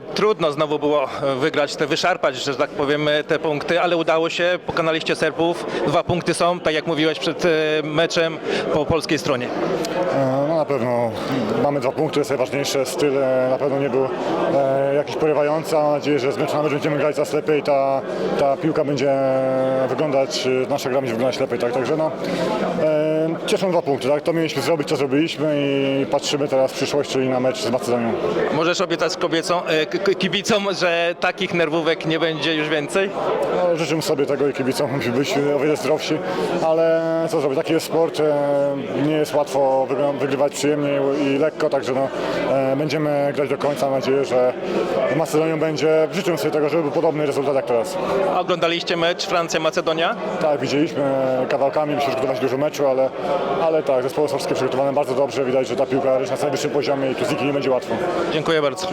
trudno znowu było e, wygrać, te wyszarpać, że tak powiem, e, te punkty, ale udało się, pokonaliście Serbów. Dwa punkty są, tak jak mówiłeś przed e, meczem, po polskiej stronie. No na pewno mamy dwa punkty, to jest najważniejsze. Styl na pewno nie był jakiś porywający. Mam nadzieję, że z meczu na mecz będziemy grać coraz lepiej. Ta, ta piłka będzie wyglądać, nasza gra będzie wyglądać lepiej. Tak? Także no, cieszą dwa punkty. Tak? To mieliśmy zrobić, to zrobiliśmy i patrzymy teraz w przyszłość, czyli na mecz z Macedonią. Możesz obiecać kobiecom, e, kibicom, że takich nerwówek nie będzie już więcej? No, życzę sobie tego i kibicom, musimy być o wiele zdrowsi, ale co zrobić, taki jest sport, e, nie jest łatwo wygrywać przyjemnie i lekko, także no, e, będziemy grać do końca, mam nadzieję, że Macedonią będzie, życzę sobie tego, żeby był podobny rezultat jak teraz. A Oglądaliście mecz Francja-Macedonia? Tak, widzieliśmy kawałkami, musieliśmy przygotować dużo meczu, ale, ale tak, zespoły polskie przygotowane bardzo dobrze, widać, że ta piłka jest na najwyższym poziomie i tu z nikim nie będzie łatwo. Dziękuję bardzo.